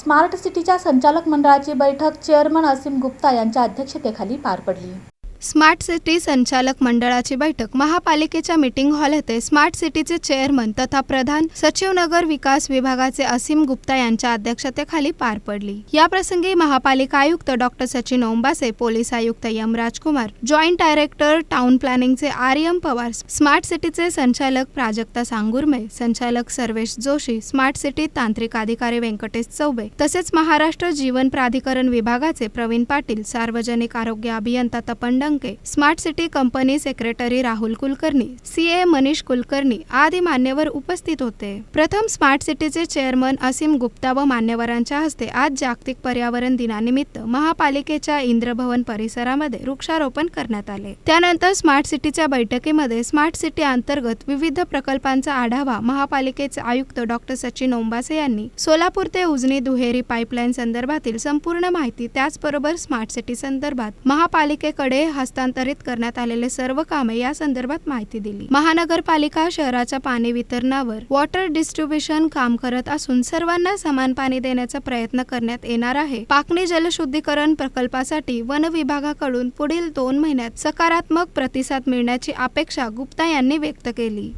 Smart सिटीच्या संचालक मंडळाची बैठक चेअरमन असीम गुप्ता यांच्या अध्यक्षतेखाली पार पडली. स्मार्ट सिटी संचालक मंडळाची बैठक. महापालिकेच्या मीटिंग हॉल येथे स्मार्ट सिटीचे चेअरमन तथा प्रधान सचिव नगर विकास विभागाचे असीम गुप्ता यांच्या अध्यक्षतेखाली पार पडली. या प्रसंगी महापालिका आयुक्त डॉक्टर सचिन ओंबासे पोलीस आयुक्त M Rajkumar joint director town प्लॅनिंगचे R M Pawar smart सिटीचे संचालक प्राजक्ता सांगुर्मे संचालक सर्वेश जोशी स्मार्ट सिटी तांत्रिक अधिकारी व्यंकटेश चौबे तसेच महाराष्ट्र जीवन प्राधिकरण विभागाचे प्रवीण पाटील सार्वजनिक आरोग्य अभियंता तपंड Lanke smart city company secretary Rahul Kulkarni C A Manish Kulkarni आदी मान्यवर उपस्थित होते. प्रथम स्मार्ट सिटीचे चेअरमन असीम गुप्ता व मान्यवरांच्या हस्ते आज जागतिक पर्यावरण दिनानिमित्त महापालिकेच्या इंद्रभवन परिसरामध्ये वृक्षारोपण करण्यात आले. त्यानंतर स्मार्ट सिटीच्या बैठकीमध्ये स्मार्ट सिटी अंतर्गत विविध प्रकल्पांचा आढावा महापालिकेचे आयुक्त डॉक्टर सचिन ओंबासे यांनी सोलापूर ते उजनी दुहेरी पाईपलाईन संदर्भातील संपूर्ण माहिती त्याचबरोबर स्मार्ट सिटी संदर्भात महापालिकेकडे हस्तांतरित करण्यात आलेले सर्व कामे या संदर्भात माहिती दिली. महानगरपालिका शहराच्या पाणी वितरणावर वॉटर डिस्ट्रीब्युशन काम करत असून सर्वांना समान पाणी देण्याचा प्रयत्न करण्यात येणार आहे. पाकणी जलशुद्धीकरण प्रकल्पासाठी वन विभागाकडून पुढील दोन महिन्यात सकारात्मक प्रतिसाद मिळण्याची अपेक्षा गुप्ता यांनी व्यक्त केली.